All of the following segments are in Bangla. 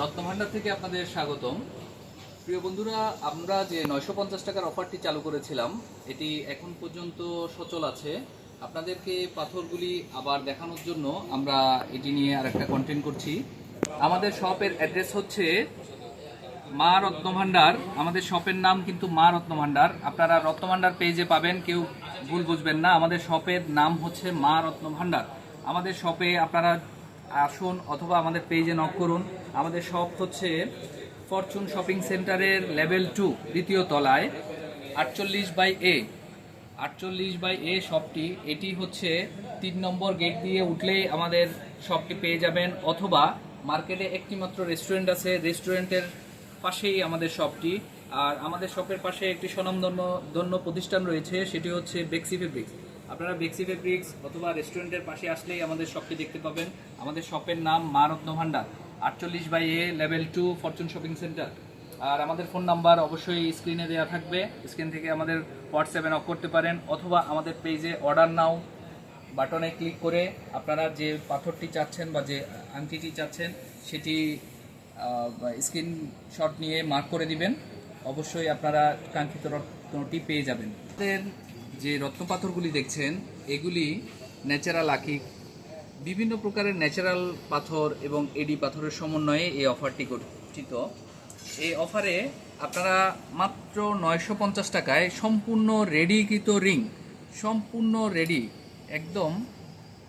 রত্নভান্ডার থেকে আপনাদের স্বাগতম। প্রিয় বন্ধুরা, আমরা যে নয়শো পঞ্চাশ টাকার অফারটি চালু করেছিলাম, এটি এখন পর্যন্ত সচল আছে। আপনাদেরকে পাথরগুলি আবার দেখানোর জন্য আমরা এটি নিয়ে আর একটা কন্টেন্ট করছি। আমাদের শপের অ্যাড্রেস হচ্ছে মা রত্নভান্ডার আমাদের শপের নাম কিন্তু মা রত্নভান্ডার আপনারা রত্নভান্ডার পেজে পাবেন, কেউ ভুল বুঝবেন না। আমাদের শপের নাম হচ্ছে মা রত্নভান্ডার আমাদের শপে আপনারা আসুন অথবা আমাদের পেজে নক করুন। আমাদের শপ হচ্ছে ফরচুন শপিং সেন্টারের লেভেল টু দ্বিতীয় তলায়, আটচল্লিশ বাই এ আটচল্লিশ বাই এ শপটি এটি হচ্ছে তিন নম্বর গেট দিয়ে উঠলেই আমাদের শপটি পেয়ে যাবেন। অথবা মার্কেটে একটিমাত্র রেস্টুরেন্ট আছে রেস্টুরেন্টের পাশেই আমাদের শপটি আর আমাদের শপের পাশে একটি স্বনামধন্য, ধন্য প্রতিষ্ঠান রয়েছে, সেটি হচ্ছে বেক্সি ফেব্রিক্স আপনারা বেক্সি ফেব্রিক্স অথবা রেস্টুরেন্টের পাশে আসলেই আমাদের শপটি দেখতে পাবেন। আমাদের শপের নাম মা রত্ন ভান্ডার আটচল্লিশ by A level two Fortune shopping centre আর আমাদের ফোন নাম্বার অবশ্যই স্ক্রিনে দেওয়া থাকবে। স্ক্রিন থেকে আমাদের হোয়াটসঅ্যাপে নক করতে পারেন, অথবা আমাদের পেজে অর্ডার নাও বাটনে ক্লিক করে আপনারা যে পাথরটি চাচ্ছেন বা যে আংটিটি চাচ্ছেন, সেটি স্ক্রিনশট নিয়ে মার্ক করে দিবেন। অবশ্যই আপনারা কাঙ্ক্ষিত রত্নটি পেয়ে যাবেন। যে রত্ন পাথরগুলি দেখছেন, এগুলি ন্যাচারাল আকিক। বিভিন্ন প্রকারের ন্যাচারাল পাথর এবং এডি পাথরের সমন্বয়ে এই অফারটি গঠিত। এই অফারে আপনারা মাত্র নয়শো পঞ্চাশ টাকায় সম্পূর্ণ রেডিকৃত রিং, সম্পূর্ণ রেডি, একদম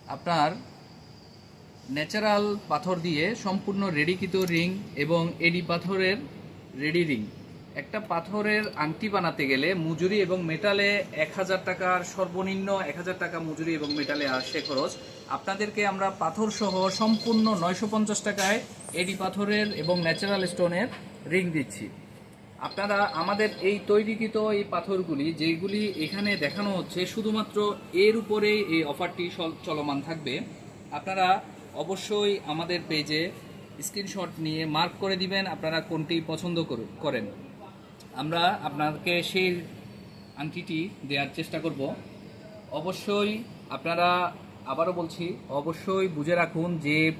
আপনার ন্যাচারাল পাথর দিয়ে সম্পূর্ণ রেডিকৃত রিং এবং এডি পাথরের রেডি রিং। একটা পাথরের আংটি বানাতে গেলে মজুরি এবং মেটালে এক হাজার টাকার সর্বনিম্ন এক হাজার টাকা মজুরি এবং মেটালে আসে খরচ। আপনাদেরকে আমরা পাথর সহ সম্পূর্ণ নয়শো পঞ্চাশ টাকায় এডি পাথরের এবং ন্যাচারাল স্টোনের রিং দিচ্ছি। আপনারা আমাদের এই তৈরিকৃত এই পাথরগুলি, যেগুলি এখানে দেখানো হচ্ছে, শুধুমাত্র এর উপরেই এই অফারটি চল- চলমান থাকবে। আপনারা অবশ্যই আমাদের পেজে স্ক্রিনশট নিয়ে মার্ক করে দিবেন, আপনারা কোনটি পছন্দ করু- করেন। আমরা আপনাকে সেই আংটিটি দেওয়ার চেষ্টা করব। অবশ্যই আপনারা, আবারও বলছি, অবশ্যই বুঝে রাখুন যে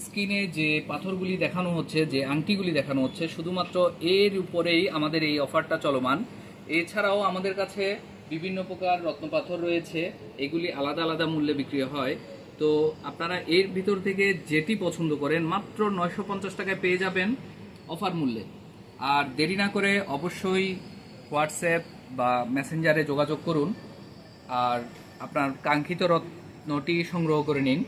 স্ক্রিনে যে পাথরগুলি দেখানো হচ্ছে, যে আংটিগুলি দেখানো হচ্ছে, শুধুমাত্র এর উপরেই আমাদের এই অফারটা চলমান। এছাড়াও আমাদের কাছে বিভিন্ন প্রকার রত্নপাথর রয়েছে, এগুলি আলাদা আলাদা মূল্যে বিক্রি হয়। তো আপনারা এর ভিতর থেকে যেটি পছন্দ করেন, মাত্র নয়শো পঞ্চাশ টাকায় পেয়ে যাবেন অফার মূল্যে। আর দেরি না করে অবশ্যই হোয়াটসঅ্যাপ বা মেসেঞ্জারে যোগাযোগ করুন। আর আপনার কাঙ্ক্ষিত রত্নটি সংগ্রহ করে নিন।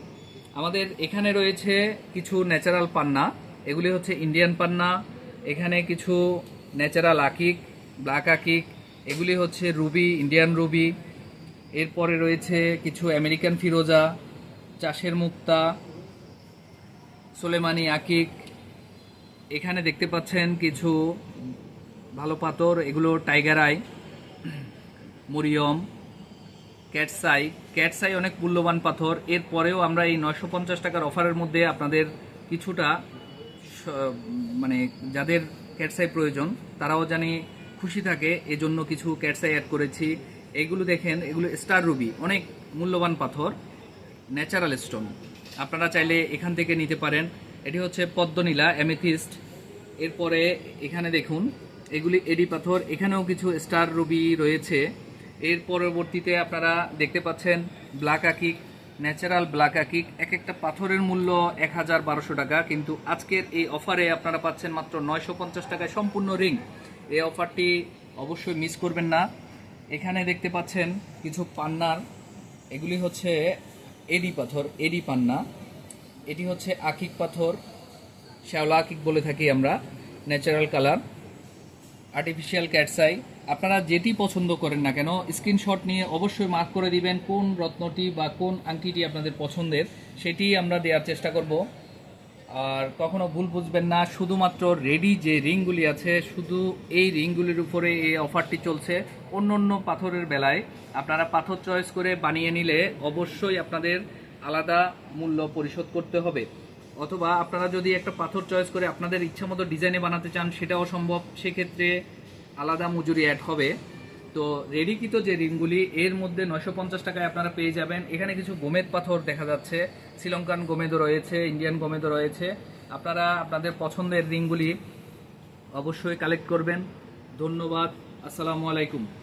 আমাদের এখানে রয়েছে কিছু ন্যাচারাল পান্না। এগুলি হচ্ছে ইন্ডিয়ান পান্না। এখানে কিছু ন্যাচারাল আকিক ব্ল্যাক আকিক। এগুলি হচ্ছে রুবি ইন্ডিয়ান রুবি। এরপরে রয়েছে কিছু আমেরিকান ফিরোজা চাষের মুক্তা, সোলেমানি আকিক এখানে দেখতে পাচ্ছেন কিছু ভালো পাথর, এগুলো tiger eye, Mariam cat's eye cat's eye অনেক মূল্যবান পাথর। এরপরেও আমরা এই নয়শো পঞ্চাশ টাকার অফারের মধ্যে আপনাদের কিছুটা মানে যাদের ক্যাটসাই প্রয়োজন, তারাও জানি খুশি থাকে। এজন্য কিছু ক্যাটসাই অ্যাড করেছি। এগুলো দেখেন, এগুলো স্টার রুবি, অনেক মূল্যবান পাথর, ন্যাচারাল স্টোন। আপনারা চাইলে এখান থেকে নিতে পারেন। এটি হচ্ছে পদ্মনীলা, অ্যামেথিস্ট। এরপরে এখানে দেখুন, এগুলি এডি পাথর। এখানেও কিছু স্টার রুবি রয়েছে। এর পরবর্তীতে আপনারা দেখতে পাচ্ছেন ব্ল্যাক আকিক, ন্যাচারাল ব্ল্যাক আকিক। এক একটা পাথরের মূল্য এক হাজার বারোশো টাকা, কিন্তু আজকের এই অফারে আপনারা পাচ্ছেন মাত্র নয়শো পঞ্চাশ টাকায় সম্পূর্ণ রিং। এই অফারটি অবশ্যই মিস করবেন না। এখানে দেখতে পাচ্ছেন কিছু পান্নার। এগুলি হচ্ছে এডি পাথর, এডি পান্না। এটি হচ্ছে আকিক পাথর, শ্যাওলা আকিক বলে থাকি আমরা ন্যাচারাল কালার আর্টিফিশিয়াল ক্যাটসাই আপনারা যেটি পছন্দ করেন না কেন স্ক্রিনশট নিয়ে অবশ্যই মার্ক করে দিবেন কোন রত্নটি বা কোন আংটিটি আপনাদের পছন্দের, সেটি আমরা দেওয়ার চেষ্টা করব। আর কখনো ভুল বুঝবেন না, শুধুমাত্র রেডি যে রিংগুলি আছে, শুধু এই রিংগুলির উপরে এই অফারটি চলছে। অন্য অন্য পাথরের বেলায় আপনারা পাথর চয়েস করে বানিয়ে নিলে অবশ্যই আপনাদের আলাদা মূল্য পরিশোধ করতে হবে। অথবা আপনারা যদি একটা পাথর চয়েস করে আপনাদের ইচ্ছা মতো ডিজাইনে বানাতে চান, সেটাও সম্ভব। সেক্ষেত্রে আলাদা মজুরি অ্যাড হবে। তো রেডিকৃত যে রিংগুলি এর মধ্যে নয়শো পঞ্চাশ টাকায় আপনারা পেয়ে যাবেন। এখানে কিছু গোমেদ পাথর দেখা যাচ্ছে। শ্রীলঙ্কান গোমেদও রয়েছে, ইন্ডিয়ান গোমেদও রয়েছে। আপনারা আপনাদের পছন্দের রিংগুলি অবশ্যই কালেক্ট করবেন। ধন্যবাদ। আসসালামু আলাইকুম।